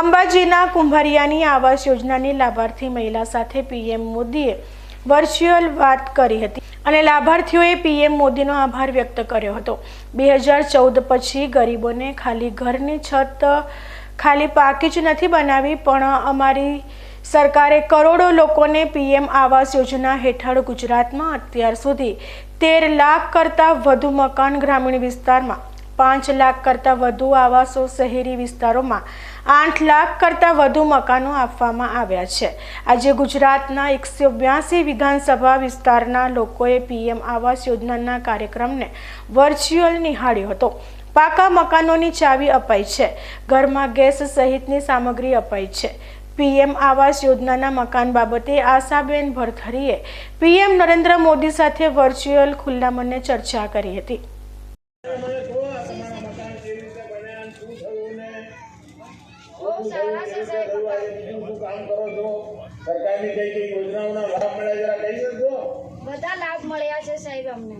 અંબાજીના કુંભારિયાની આવાસ યોજનાની લાભાર્થી મહિલા સાથે પીએમ મોદીએ વર્ચ્યુઅલ વાત કરી હતી અને લાભાર્થીઓએ પીએમ મોદીનો આભાર વ્યક્ત કર્યો હતો. બે હજાર ચૌદ પછી ગરીબોને ખાલી ઘરની છત, ખાલી પાકી જ નથી બનાવી, પણ અમારી સરકારે કરોડો લોકોને પીએમ આવાસ યોજના હેઠળ ગુજરાતમાં અત્યાર સુધી તેર લાખ કરતાં વધુ મકાન ગ્રામીણ વિસ્તારમાં પાંચ લાખ કરતાં વધુ આવાસો શહેરી વિસ્તારોમાં આઠ લાખ કરતાં વધુ મકાનો આપવામાં આવ્યા છે. આજે ગુજરાતના એકસો બ્યાસી વિધાનસભા વિસ્તારના લોકોએ પીએમ આવાસ યોજનાના કાર્યક્રમને વર્ચ્યુઅલ નિહાળ્યો હતો. પાકા મકાનોની ચાવી અપાઈ છે. ઘરમાં ગેસ સહિતની સામગ્રી અપાઈ છે. પીએમ આવાસ યોજનાના મકાન બાબતે આશાબેન ભરથરીએ પીએમ નરેન્દ્ર મોદી સાથે વર્ચ્યુઅલ ખુલ્લા મને ચર્ચા કરી હતી મને કહો આ તમારા મકાન કેવી રીતે બન્યા અને શું થયું ને બહુ સારા છે સાહેબ થયું આજે બીજું શું કામ કરો છો સરકારની કઈ કઈ યોજનાઓના લાભ મળ્યા જરા કહી શકશો? બધા લાભ મળ્યા છે સાહેબ અમને.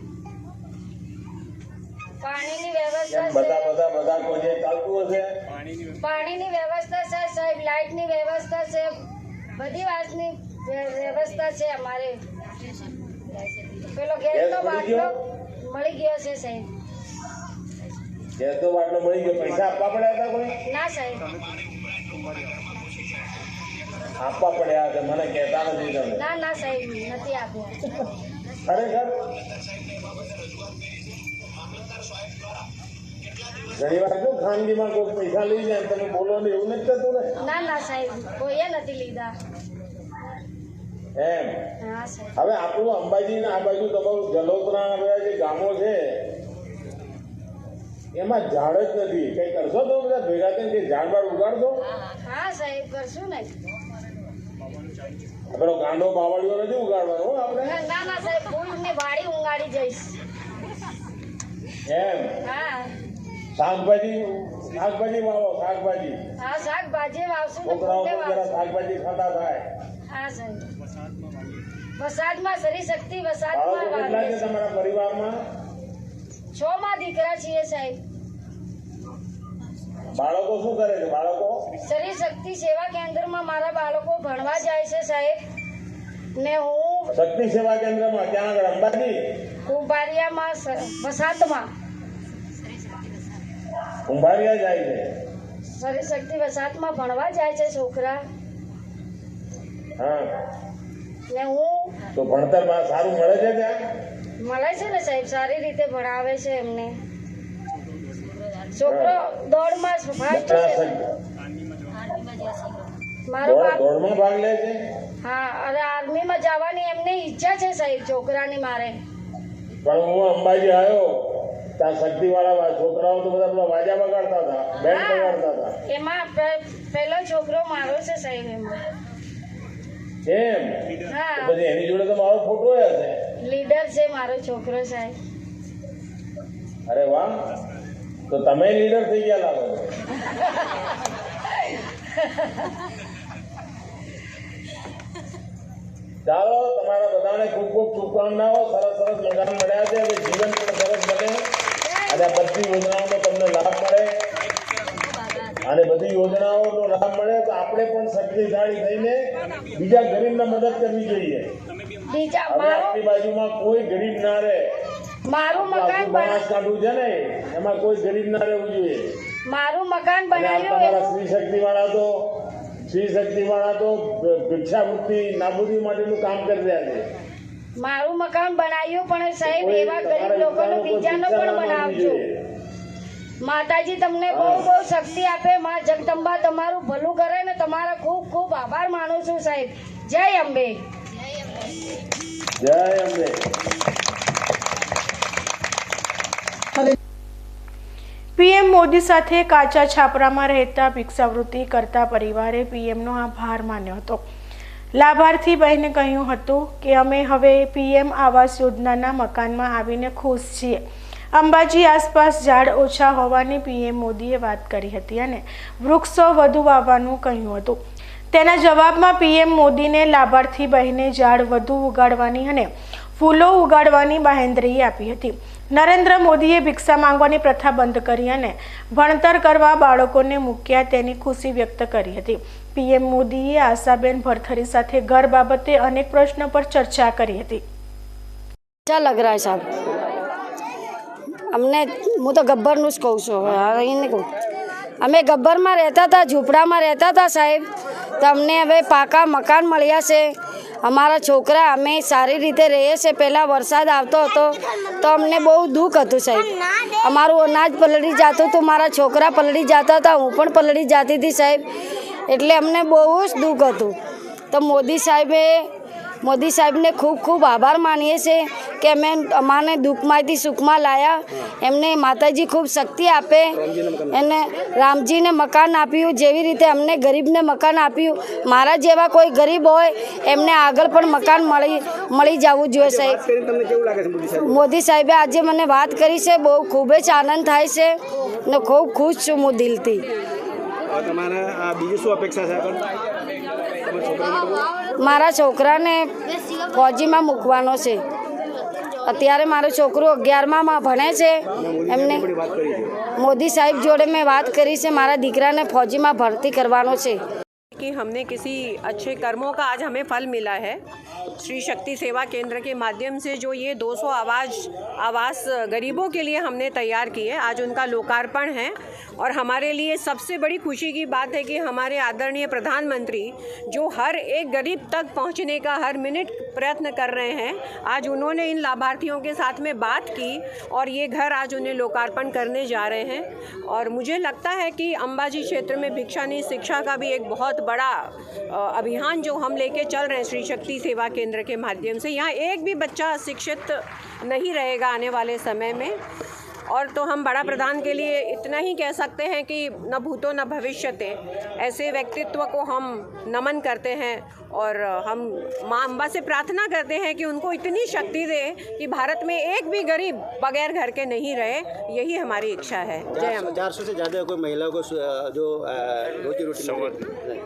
પાણીની વ્યવસ્થા બધા છે બધા બધા કોઈ ચાલતું હશે? પાણીની વ્યવસ્થા છે સાહેબ લાઇટની વ્યવસ્થા છે બધી વાતની વ્યવસ્થા છે અમારે. પેલો ગેસનો બાટલો મળી ગયો છે સાહેબ. ગેસનો બાટલો મળી ગયો? પૈસા આપવા પડ્યા હતા કોઈ? ના સાહેબ. આપવા પડ્યા છે મને કહેતા નથી તમે. ના ના સાહેબ નથી આપ્યા ખરેખર? ઘણી વાર જો ખાનગીમાં કોઈ પૈસા લઈ જાય તમે બોલો ને એવું નથી થતું ને? ના ના સાહેબ કોઈએ નથી લીધા. એમ. હવે આપણું અંબાજી આ બાજુ તમારું જલોત્રા બધા જે ગામો છે એમાં ઝાડ જ નથી. કઈ કરશો તો બધા ભેગા થઈને ઝાડ બાળ ઉગાડશો? હા સાહેબ કરશું ને. પેલો ગાંડો બાવળીઓ નથી ઉગાડવાનો આપણે. ના ના સાહેબ ફૂલની વાડી ઉગાડી જઈશ. એમ? હા. શાકભાજી શાકભાજી વાવો શાકભાજી. હા શાકભાજી વાવશું ને છોકરાઓ ફૂલે જરા શાકભાજી ખાતા થાય. હા સાહેબ. વરસાદમાં સરી શક્તિ બાળકો વરસાદમાં કેટલા છે તમારા પરિવારમાં? છ માં દીકરા છીએ સાહેબ. બાળકો શું કરે છે? બાળકો? શરીર શક્તિ સેવા કેન્દ્રમાં મારા બાળકો ભણવા જાય છે સાહેબ. ને હું શક્તિ સેવા કેન્દ્રમાં ત્યાં આગળ? અંબાજી? કુંભારિયામાં વસાતમાં. કુંભારિયા જાય છે? શરીર શક્તિ વસાતમાં ભણવા જાય છે છોકરા. હા. ને હું તો ભણતર બા- સારું મળે છે ત્યાં? મળે છે ને સાહેબ? સારી રીતે ભણાવે છે એમને. છોકરો દોડમાં ફાસ્ટ છે મારો દોડમાં ભાગ લે છે? હા અરે આર્મીમાં જવાની એમની ઈચ્છા છે સાહેબ છોકરાની મારે. પણ હું અંબાજી આવ્યો ત્યાં શક્તિ વાળા છોકરાઓ તો બધા પેલા વાજા બગાડતા હતા બેન્ડ બગાડતા હતા. એમાં પેલો છોકરો મારો છે સાહેબ એમાં. એમ પછી એની જોડે તો મારો ફોટો હશે. લીડર છે મારો છોકરો સાહેબ. અરે વાહ. તો તમે લીડર થઈ ગયા લાગો ચાલો તમારા બધાને ખૂબ ખૂબ શુભકામનાઓ. સરસ સરસ મકાન મળ્યા છે. અને જીવન પણ સરસ બને. અને આ બધી યોજનાઓનો તમને લાભ મળે. અને બધી યોજનાઓનો લાભ મળે તો આપણે પણ શક્તિશાળી થઈને બીજા ગરીબને મદદ કરવી જોઈએ. બીજા આપણી બાજુમાં કોઈ ગરીબ ના રહે. મારું મકાન આપણું કાઢવું છે ને એમાં કોઈ ગરીબ ના રહેવું જોઈએ. મારું મકાન બનાવ્યું તમારા એવું સ્ત્રી શક્તિ વાળા તો સ્ત્રી શક્તિ વાળા તો ભિક્ષાવૃત્તિ નાબૂદી માટેનું કામ કરી રહ્યા છે. મારું મકાન બનાવ્યું પણ સાહેબ એવા ગરીબ લોકોનું બીજાનું પણ બનાવજો. માતાજી તમને બહુ. બહુ શક્તિ આપે. માં જગદંબા તમારું ભલું કરે ને તમારા ખૂબ ખૂબ આભાર માનું છું સાહેબ. જય અંબે. જય અંબે. પીએમ મોદી સાથે કાચા છાપરામાં રહેતા ભિક્ષાવૃત્તિ કરતા પરિવારે પીએમનો આભાર માન્યો હતો. લાભાર્થી બહેને કહ્યું હતું કે, અમે હવે પીએમ આવાસ યોજનાના મકાનમાં આવીને ખુશ છીએ. અંબાજી આસપાસ ઝાડ ઓછા હોવાની પીએમ મોદીએ વાત કરી હતી અને વૃક્ષો વધુ વાવવાનું કહ્યું હતું. તેના જવાબમાં પીએમ મોદીને લાભાર્થી બહેને ઝાડ વધુ ઉગાડવાની અને ફૂલો ઉગાડવાની બાહેંધરી આપી હતી. નરેન્દ્ર મોદીએ ભિક્ષા માંગવાની પ્રથા બંધ કરી અને ભણતર કરવા બાળકોને મૂક્યા તેની ખુશી વ્યક્ત કરી હતી. પીએમ મોદીએ આશાબેન ભરથરી સાથે ઘર બાબતે અનેક પ્રશ્નો પર ચર્ચા કરી હતી. ચા લગ સાહેબ. અમને, હું તો ગબ્બરનું જ કહું છું. કહું. અમે ગબ્બરમાં રહેતા હતા, ઝૂંપડામાં રહેતા હતા સાહેબ. તમને હવે પાકા મકાન મળ્યા છે. અમારા છોકરા અમે સારી રીતે રહીએ છીએ. પહેલાં વરસાદ આવતો હતો તો અમને બહુ દુઃખ હતું સાહેબ. અમારું અનાજ પલળી જતું હતું, મારા છોકરા પલળી જતા હતા, હું પણ પલળી જતી હતી સાહેબ. એટલે અમને બહુ જ દુઃખ હતું. તો મોદી સાહેબે, મોદી સાહેબને ખૂબ ખૂબ આભાર માનીએ છીએ. કે અમે અમાને દુઃખમાંથી સુખમાં લાયા. એમને માતાજી ખૂબ શક્તિ આપે. એને રામજીને મકાન આપ્યું જેવી રીતે અમને ગરીબને મકાન આપ્યું. મારા જેવા કોઈ ગરીબ હોય એમને આગળ પણ મકાન મળી મળી જવું જોઈએ સાહેબ. મોદી સાહેબે? આજે મને વાત કરી છે બહુ ખૂબ જ આનંદ થાય છે ને ખૂબ ખુશ છું હું દિલથી. બીજું શું અપેક્ષા છે. મારા છોકરાને ફોજીમાં મૂકવાનો છે. અત્યારે મારો છોકરો અગિયારમાં ભણે છે. એમને મોદી સાહેબ જોડે મેં વાત કરી છે. મારા દીકરાને ફોજીમાં ભરતી કરવાનો છે. कि हमने किसी अच्छे कर्मों का आज हमें फल मिला है। श्री शक्ति सेवा केंद्र के माध्यम से जो ये 200 आवाज़, आवास गरीबों के लिए हमने तैयार किए आज उनका लोकार्पण है। और हमारे लिए सबसे बड़ी खुशी की बात है कि हमारे आदरणीय प्रधानमंत्री जो हर एक गरीब तक पहुँचने का हर मिनट प्रयत्न कर रहे हैं, आज उन्होंने इन लाभार्थियों के साथ में बात की और ये घर आज उन्हें लोकार्पण करने जा रहे हैं। और मुझे लगता है कि अंबाजी क्षेत्र में भिक्षा नहीं, शिक्षा का भी एक बहुत बड़ा अ, अभियान जो हम लेके चल रहे हैं श्री शक्ति सेवा केंद्र के माध्यम से यहाँ एक भी बच्चा शिक्षित नहीं रहेगा आने वाले समय में। और तो हम बड़ा प्रधान के लिए इतना ही कह सकते हैं कि न भूतो न भविष्यते ऐसे व्यक्तित्व को हम नमन करते हैं और हम माँ अम्बा से प्रार्थना करते हैं कि उनको इतनी शक्ति दे कि भारत में एक भी गरीब बगैर घर के नहीं रहे यही हमारी इच्छा है। जय चार सौ से ज़्यादा कोई महिलाओं को जो रोजी रोटी।